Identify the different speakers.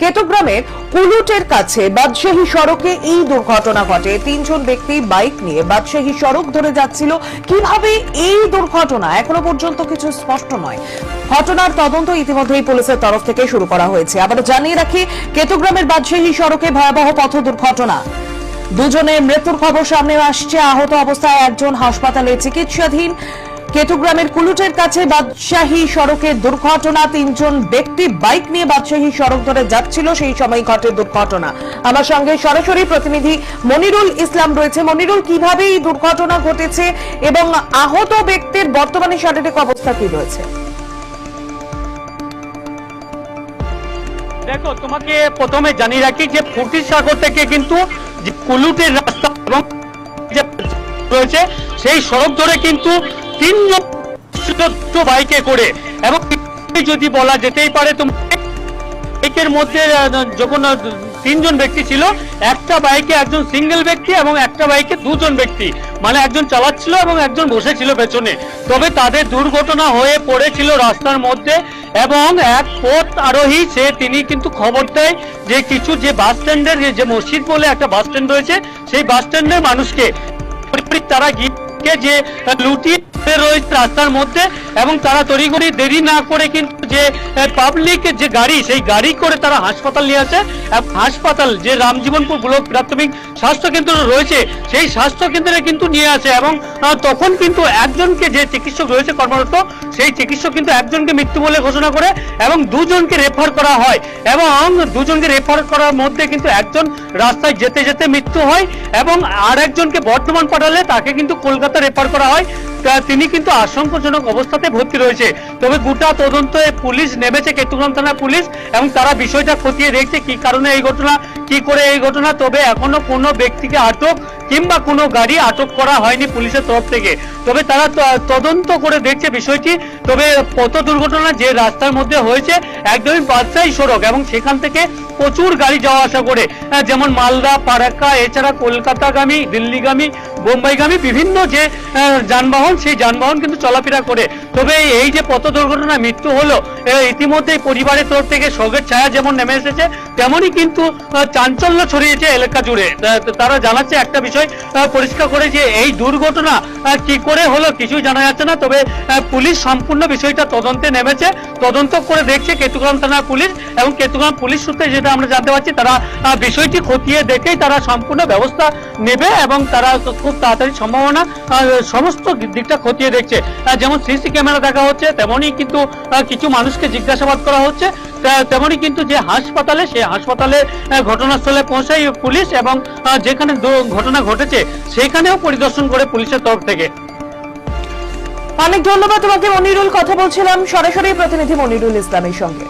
Speaker 1: কেতুগ্রামের কুলুটের কাছে বাদশাহী সড়কে এই দুর্ঘটনা ঘটে। তিনজন ব্যক্তি বাইক নিয়ে বাদশাহী সড়ক ধরে যাচ্ছিল। কীভাবে এই দুর্ঘটনা? এখনও পর্যন্ত কিছু স্পষ্ট নয়। ঘটনার তদন্ত ইতিমধ্যেই পুলিশের তরফ থেকে শুরু করা হয়েছে। আবার জানিয়ে রাখি, কেতুগ্রামের বাদশাহী সড়কে ভয়াবহ পথ দুর্ঘটনা। দুজনের মৃত্যুর খবর সামনে আসছে। আহত অবস্থায় একজন হাসপাতালে চিকিৎসাধীন। কেতুগ্রামের কুলুটের কাছে বাদশাহী সড়কে দুর্ঘটনা, তিনজন ব্যক্তি বাইক নিয়ে বাদশাহী সড়ক ধরে যাচ্ছিল, সেই সময় ঘটে দুর্ঘটনা। আমার সঙ্গে সরাসরি প্রতিনিধি মনিরুল ইসলাম রয়েছে। মনিরুল, কীভাবে এই দুর্ঘটনা ঘটেছে এবং আহত ব্যক্তির বর্তমানে শারীরিক অবস্থা কি রয়েছে?
Speaker 2: দেখো, তোমাকে প্রথমে জানিয়ে রাখি যে ফুটির সাগর থেকে কিন্তু কুলুটের রাস্তা এবং যে রয়েছে, সেই সড়ক ধরে কিন্তু ছিল বাইকে করে। এবং যদি বলা যেতেই পারে বাইকের মধ্যে যখন তিনজন ব্যক্তি ছিল, একটা বাইকে একজন সিঙ্গেল ব্যক্তি এবং একটা বাইকে দুজন ব্যক্তি। মানে একজন চালাচ্ছিল এবং একজন বসেছিল পেছনে। তবে তাদের দুর্ঘটনা হয়ে পড়েছিল রাস্তার মধ্যে এবং এক পথ আরোহী, সে তিনি কিন্তু খবর দেয় যে কিছু যে বাস স্ট্যান্ডের, যে মসজিদ বলে একটা বাস স্ট্যান্ড রয়েছে, সেই বাস স্ট্যান্ডের মানুষকে তারা গিয়ে যে লুটিয়ে রয়েছে রাস্তার মধ্যে এবং তারা তড়িঘড়ি দেরি না করে কিন্তু যে পাবলিক যে গাড়ি, সেই গাড়ি করে তারা হাসপাতাল নিয়ে আসে। এবং, হাসপাতাল যে রামজীবনপুর ব্লক প্রাথমিক স্বাস্থ্য কেন্দ্র রয়েছে, সেই স্বাস্থ্য কেন্দ্রে কিন্তু নিয়ে আসে এবং তখন কিন্তু একজনকে যে চিকিৎসক রয়েছে কর্মরত, সেই চিকিৎসক কিন্তু একজনকে মৃত্যু বলে ঘোষণা করে এবং দুজনকে রেফার করা হয় এবং দুজনকে রেফার করার মধ্যে কিন্তু একজন রাস্তায় যেতে যেতে মৃত্যু হয় এবং আর একজনকে বর্ধমান পাঠালে তাকে কিন্তু কলকাতা রেফার করা হয়। তিনি কিন্তু আশঙ্কাজনক অবস্থাতে ভর্তি রয়েছে। তবে গোটা তদন্ত পুলিশ নেমেছে কেতুগ্রাম থানা পুলিশ এবং তারা বিষয়টা খতিয়ে দেখছে কি কারণে এই ঘটনা, কি করে এই ঘটনা। তবে এখনও কোনো ব্যক্তিকে আটক কিংবা কোনো গাড়ি আটক করা হয়নি পুলিশের তরফ থেকে। তবে তারা তদন্ত করে দেখছে বিষয়টি। তবে পথ দুর্ঘটনা যে রাস্তার মধ্যে হয়েছে একদমই বাদশাহী সড়ক এবং সেখান থেকে প্রচুর গাড়ি যাওয়া আসা করে। যেমন মালদা ফারাক্কা এছাড়া কলকাতাগামী দিল্লিগামী বোম্বাইগামী বিভিন্ন যে যানবাহন সেই যানবাহন কিন্তু চলাফেরা করে। তবে এই যে পথ দুর্ঘটনায় মৃত্যু হলো এ, ইতিমধ্যেই পরিবারের তরফ থেকে শোকের ছায়া যেমন নেমে এসেছে তেমনই কিন্তু চাঞ্চল্য ছড়িয়েছে এলাকা জুড়ে। তারা জানাচ্ছে একটা বিষয় আহ, পরিষ্কার করে যে এই দুর্ঘটনা কি করে হলো কিছুই জানা যাচ্ছে না। তবে পুলিশ সম্পূর্ণ বিষয়টা তদন্তে নেমেছে তদন্ত করে দেখছে কেতুগ্রাম থানার পুলিশ এবং কেতুগ্রাম পুলিশ সূত্রে যেটা আমরা জানতে পারছি তারা বিষয়টি খতিয়ে দেখেই তারা সম্পূর্ণ ব্যবস্থা নেবে এবং তারা খুব তাড়াতাড়ি সম্ভাবনা সমস্ত দিকটা খতিয়ে দেখছে। যেমন সিসি ক্যামেরা দেখা হচ্ছে তেমনই কিন্তু কিছু মানুষকে জিজ্ঞাসাবাদ করা হচ্ছে। তেমনই কিন্তু যে হাসপাতালে সে হাসপাতালে ঘটনাস্থলে পৌঁছায় পুলিশ এবং যেখানে ঘটনা ঘটেছে, সেখানেও পরিদর্শন করে পুলিশের তরফ থেকে।
Speaker 1: অনেক ধন্যবাদ তোমাকে, মনিরুল। কথা বলছিলাম সরাসরি প্রতিনিধি মনিরুল ইসলামের সঙ্গে।